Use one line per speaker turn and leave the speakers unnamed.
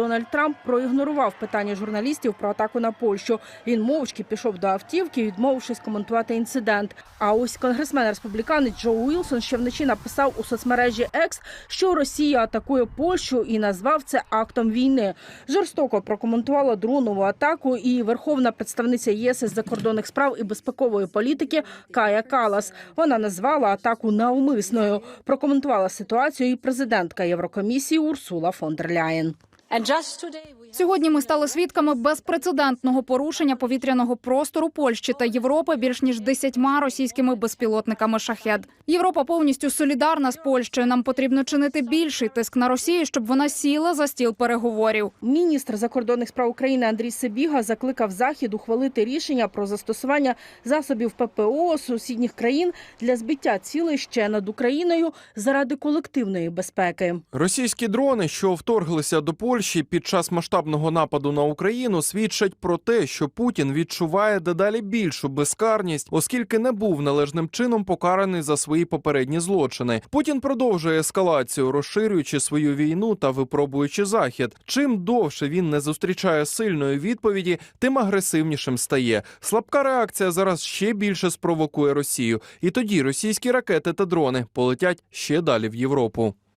Дональд Трамп проігнорував питання журналістів про атаку на Польщу. Він мовчки пішов до автівки, відмовившись коментувати інцидент. А ось конгресмен республіканець Джо Уілсон ще вночі написав у соцмережі X, що Росія атакує Польщу і назвав це актом війни. Жорстоко прокоментувала дронову атаку і верховна представниця ЄС із закордонних справ і безпекової політики Кая Калас. Вона назвала атаку навмисною. Прокоментувала ситуацію і президентка Єврокомісії Урсула фон дер Ляєн.
Сьогодні ми стали свідками безпрецедентного порушення повітряного простору Польщі та Європи більш ніж десятьма російськими безпілотниками шахед. Європа повністю солідарна з Польщею. Нам потрібно чинити більший тиск на Росію, щоб вона сіла за стіл переговорів.
Міністр закордонних справ України Андрій Сибіга закликав Захід ухвалити рішення про застосування засобів ППО сусідніх країн для збиття цілей ще над Україною заради колективної безпеки.
Російські дрони, що вторглися до Польщі під час масштабного нападу на Україну, свідчать про те, що Путін відчуває дедалі більшу безкарність, оскільки не був належним чином покараний за свої попередні злочини. Путін продовжує ескалацію, розширюючи свою війну та випробуючи захід. Чим довше він не зустрічає сильної відповіді, тим агресивнішим стає. Слабка реакція зараз ще більше спровокує Росію, і тоді російські ракети та дрони полетять ще далі в Європу.